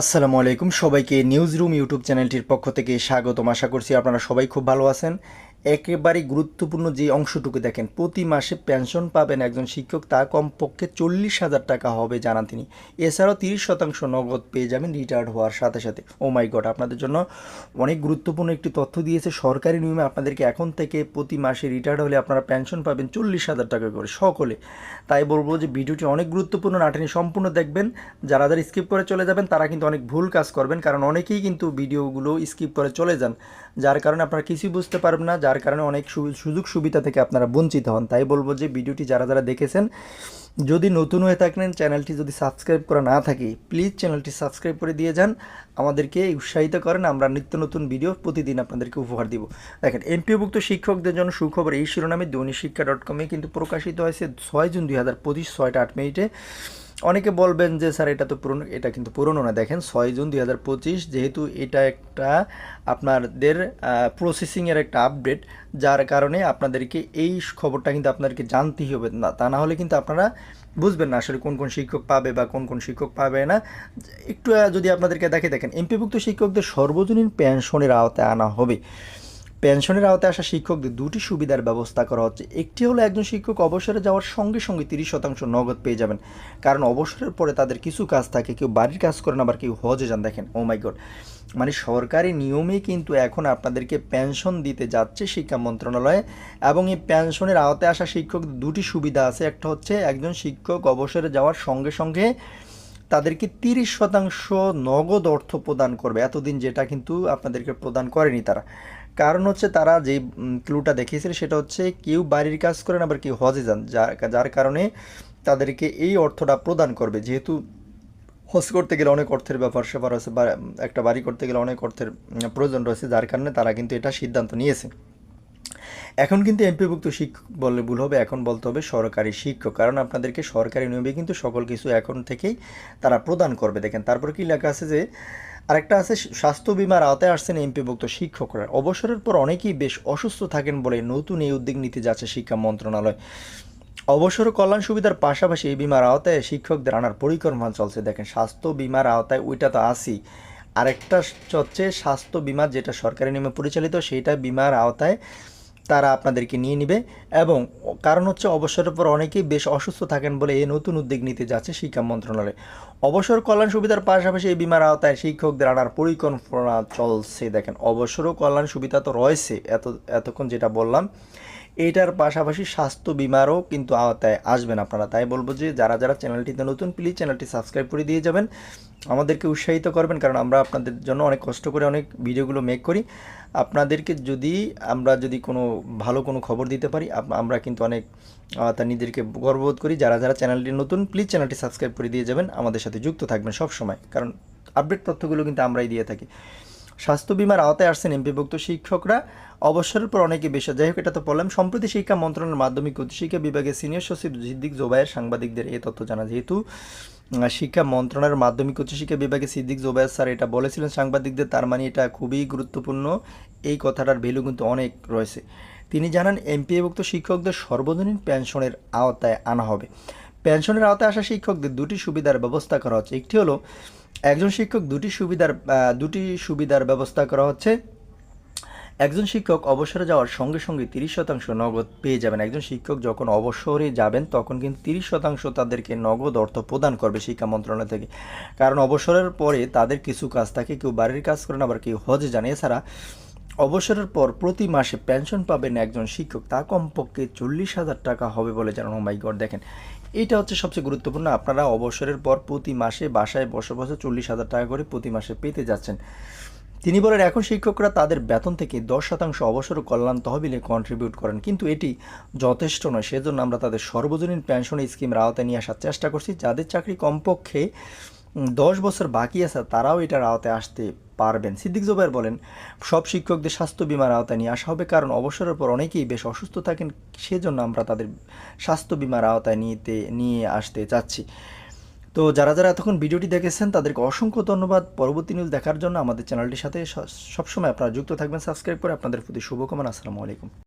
আসসালামু আলাইকুম। সবাইকে নিউজ রুম ইউটিউব চ্যানেলটির পক্ষ থেকে স্বাগতম। আশা করছি আপনারা সবাই খুব ভালো আছেন। একেবারে গুরুত্বপূর্ণ যে অংশটুকু দেখেন, প্রতি মাসে পেনশন পাবেন একজন শিক্ষক, তা কমপক্ষে চল্লিশ হাজার টাকা হবে, জানান তিনি। এছাড়াও তিরিশ শতাংশ নগদ পেয়ে যাবেন রিটায়ার্ড হওয়ার সাথে সাথে। ও মাই গড আপনাদের জন্য অনেক গুরুত্বপূর্ণ একটি তথ্য দিয়েছে। সরকারি নিয়মে আপনাদেরকে এখন থেকে প্রতি মাসে রিটায়ার্ড হলে আপনারা পেনশন পাবেন চল্লিশ হাজার টাকা করে। সকলে, তাই বলব যে ভিডিওটি অনেক গুরুত্বপূর্ণ নাটেনি সম্পূর্ণ দেখবেন। যারা যারা স্কিপ করে চলে যাবেন, তারা কিন্তু অনেক ভুল কাজ করবেন, কারণ অনেকেই কিন্তু ভিডিওগুলো স্কিপ করে চলে যান, যার কারণে আপনারা কিছুই বুঝতে পারবেন না। যার কারণে অনেক সুযোগ সুবিধা থেকে আপনারা বঞ্চিত হন। তাই বলব যে ভিডিওটি যারা যারা দেখেছেন, যদি নতুন হয়ে থাকেন চ্যানেলটি যদি সাবস্ক্রাইব করা না থাকে, প্লিজ চ্যানেলটি সাবস্ক্রাইব করে দিয়ে যান। আমাদেরকে উৎসাহিত করেন, আমরা নিত্য নতুন ভিডিও প্রতিদিন আপনাদেরকে উপহার দিব। দেখেন এমপিওভুক্ত শিক্ষকদের জন্য সুখবর এই শিরোনামে দৈনিক শিক্ষা ডট কমে কিন্তু প্রকাশিত হয়েছে ছয় জুন দুই হাজার পঁচিশ, ছয়টা আট মিনিটে। অনেকে বলবেন যে, স্যার, এটা তো পুরনো, এটা কিন্তু পুরনো না। দেখেন, ছয় জুন দুই হাজার পঁচিশ, যেহেতু এটা একটা আপনাদের প্রসেসিংয়ের একটা আপডেট যার কারণে আপনাদেরকে এই খবরটা কিন্তু আপনাদেরকে জানতেই হবে। না, তা না হলে কিন্তু আপনারা বুঝবেন না আসলে কোন কোন শিক্ষক পাবে বা কোন কোন শিক্ষক পাবে না। একটু যদি আপনাদেরকে দেখে দেখেন, এমপিভুক্ত শিক্ষকদের সর্বজনীন পেনশনের আওতায় আনা হবে। পেনশনের আওতায় আসা শিক্ষকদের দুটি সুবিধার ব্যবস্থা করা হচ্ছে। একটি হলো একজন শিক্ষক অবসরে যাওয়ার সঙ্গে সঙ্গে তিরিশ শতাংশ নগদ পেয়ে যাবেন। কারণ অবসরের পরে তাদের কিছু কাজ থাকে, কেউ বাড়ির কাজ করেন, আবার কেউ হজে যান। দেখেন ও মাই গড মানে সরকারি নিয়মে কিন্তু এখন আপনাদেরকে পেনশন দিতে যাচ্ছে শিক্ষা মন্ত্রণালয়ে এবং এই পেনশনের আওতায় আসা শিক্ষক দুটি সুবিধা আছে। একটা হচ্ছে একজন শিক্ষক অবসরে যাওয়ার সঙ্গে সঙ্গে তাদেরকে তিরিশ শতাংশ নগদ অর্থ প্রদান করবে। এতদিন যেটা কিন্তু আপনাদেরকে প্রদান করেনি তারা। কারণ হচ্ছে তারা যে ক্লুটা দেখিয়েছিল সেটা হচ্ছে কেউ বাড়ির কাজ করেন, আবার কেউ হজে যান। যার যার কারণে তাদেরকে এই অর্থটা প্রদান করবে। যেহেতু হজ করতে গেলে অনেক অর্থের ব্যাপার স্যাপার আছে, বা একটা বাড়ি করতে গেলে অনেক অর্থের প্রয়োজন রয়েছে। যার কারণে তারা কিন্তু এটা সিদ্ধান্ত নিয়েছে। এখন কিন্তু এমপিভুক্ত শিক্ষক বললে ভুল হবে, এখন বলতে হবে সরকারি শিক্ষক। কারণ আপনাদেরকে সরকারি নিয়মে কিন্তু সকল কিছু এখন থেকেই তারা প্রদান করবে। দেখেন, তারপর কি লেখা আছে যে, আরেকটা আছে, স্বাস্থ্য বিমার আওতায় আসছেন এমপিভুক্ত শিক্ষকরা। অবসরের পর অনেকেই বেশ অসুস্থ থাকেন বলে নতুন এই উদ্যোগ নিতে যাচ্ছে শিক্ষা মন্ত্রণালয়। অবসর কল্যাণ সুবিধার পাশাপাশি এই বিমার আওতায় শিক্ষকদের আনার পরিকল্পনা চলছে। দেখেন, স্বাস্থ্য বিমার আওতায় ওইটা তো আসি আরেকটা হচ্ছে স্বাস্থ্য বিমা, যেটা সরকারি নিয়মে পরিচালিত, সেইটা বিমার আওতায় তারা আপনাদেরকে নিয়ে নেবে এবং কারণ হচ্ছে অবসরের পর অনেকেই বেশ অসুস্থ থাকেন বলে এই নতুন উদ্যোগ নিতে যাচ্ছে শিক্ষা মন্ত্রণালয়। অবসর কল্যাণ সুবিধার পাশাপাশি এই বিমার আওতায় শিক্ষকদের আনার পরিকল্পনা চলছে। দেখেন অবসর ও কল্যাণ সুবিধা তো রয়েছে, এত, এতক্ষণ যেটা বললাম। এইটার পাশাপাশি স্বাস্থ্য বিমারও কিন্তু আওতায় আসবেন আপনারা। তাই বলব যে যারা যারা চ্যানেলটিতে নতুন প্লিজ চ্যানেলটি সাবস্ক্রাইব করে দিয়ে যাবেন। আমাদেরকে উৎসাহিত করবেন কারণ আমরা আপনাদের জন্য অনেক কষ্ট করে অনেক ভিডিওগুলো মেক করি। আপনাদেরকে যদি আমরা যদি কোনো ভালো কোনো খবর দিতে পারি আমরা কিন্তু অনেক তা নিজেদেরকে গর্ববোধ করি। যারা যারা চ্যানেলটি নতুন প্লিজ চ্যানেলটি সাবস্ক্রাইব করে দিয়ে যাবেন। আমাদের সাথে যুক্ত থাকবেন সব সময় কারণ আপডেট তথ্যগুলো কিন্তু আমরাই দিয়ে থাকি। স্বাস্থ্য বিমার আওতায় আসছেন এমপিভুক্ত শিক্ষকরা। অবসরের পর অনেকে বেশি যাই হোক, এটা তো বললাম। সম্প্রতি শিক্ষা মন্ত্রণালয়ের মাধ্যমিক উচ্চশিক্ষা বিভাগের সিনিয়র সচিব সিদ্দিক জোবায়ের সাংবাদিকদের এই তথ্য জানা। যেহেতু শিক্ষা মন্ত্রণালয়ের মাধ্যমিক উচ্চশিক্ষা বিভাগে সিদ্দিক জোবায়ের স্যার এটা বলেছিলেন সাংবাদিকদের, তার মানে এটা খুবই গুরুত্বপূর্ণ। এই কথাটার ভ্যালু কিন্তু অনেক রয়েছে। তিনি জানান, এমপিএভুক্ত শিক্ষকদের সর্বজনীন পেনশনের আওতায় আনা হবে। পেনশনের আওতায় আসা শিক্ষকদের দুটি সুবিধার ব্যবস্থা করা হচ্ছে। একটি হলো, একজন শিক্ষক দুটি সুবিধার দুটি সুবিধার ব্যবস্থা করা হচ্ছে। একজন শিক্ষক অবসরে যাওয়ার সঙ্গে সঙ্গে তিরিশ শতাংশ নগদ পেয়ে যাবেন। একজন শিক্ষক যখন অবসরে যাবেন, তখন কিন্তু তিরিশ শতাংশ তাদেরকে নগদ অর্থ প্রদান করবে শিক্ষা মন্ত্রণালয় থেকে। কারণ অবসরের পরে তাদের কিছু কাজ থাকে, কেউ বাড়ির কাজ করেন, আবার কেউ হজে যান। এছাড়া অবসরের পর প্রতি মাসে পেনশন পাবেন একজন শিক্ষক। তা কমপক্ষে চল্লিশ হাজার টাকা হবে বলে জানানো। মাই গড, দেখেন। এটা হচ্ছে সবচেয়ে গুরুত্বপূর্ণ। আপনারা অবসরের পর প্রতি মাসে বাসায় বসে বসে চল্লিশ হাজার টাকা করে প্রতি মাসে পেতে যাচ্ছেন। তিনি বলেন, এখন শিক্ষকরা তাদের বেতন থেকে দশ শতাংশ অবসর কল্যাণ তহবিলে কন্ট্রিবিউট করেন। কিন্তু এটি যথেষ্ট নয়। সেজন্য আমরা তাদের সর্বজনীন পেনশন স্কিমের আওতায় নিয়ে আসার চেষ্টা করছি। যাদের চাকরি কমপক্ষে দশ বছর বাকি আছে, তারাও এটার আওতায় আসতে পারবেন। সিদ্দিক জোবাইর বলেন, সব শিক্ষকদের স্বাস্থ্য বিমার আওতায় নিয়ে আসা হবে। কারণ অবসরের পর অনেকেই বেশ অসুস্থ থাকেন। সেজন্য আমরা তাদের স্বাস্থ্য বিমার আওতায় নিতে, নিয়ে আসতে চাচ্ছি। তো যারা যারা এতক্ষণ ভিডিওটি দেখেছেন, তাদেরকে অসংখ্য ধন্যবাদ। পরবর্তী নিউজ দেখার জন্য আমাদের চ্যানেলটির সাথে সবসময় আপনারা যুক্ত থাকবেন। সাবস্ক্রাইব করে আপনাদের প্রতি শুভকামনা। আসসালামু আলাইকুম।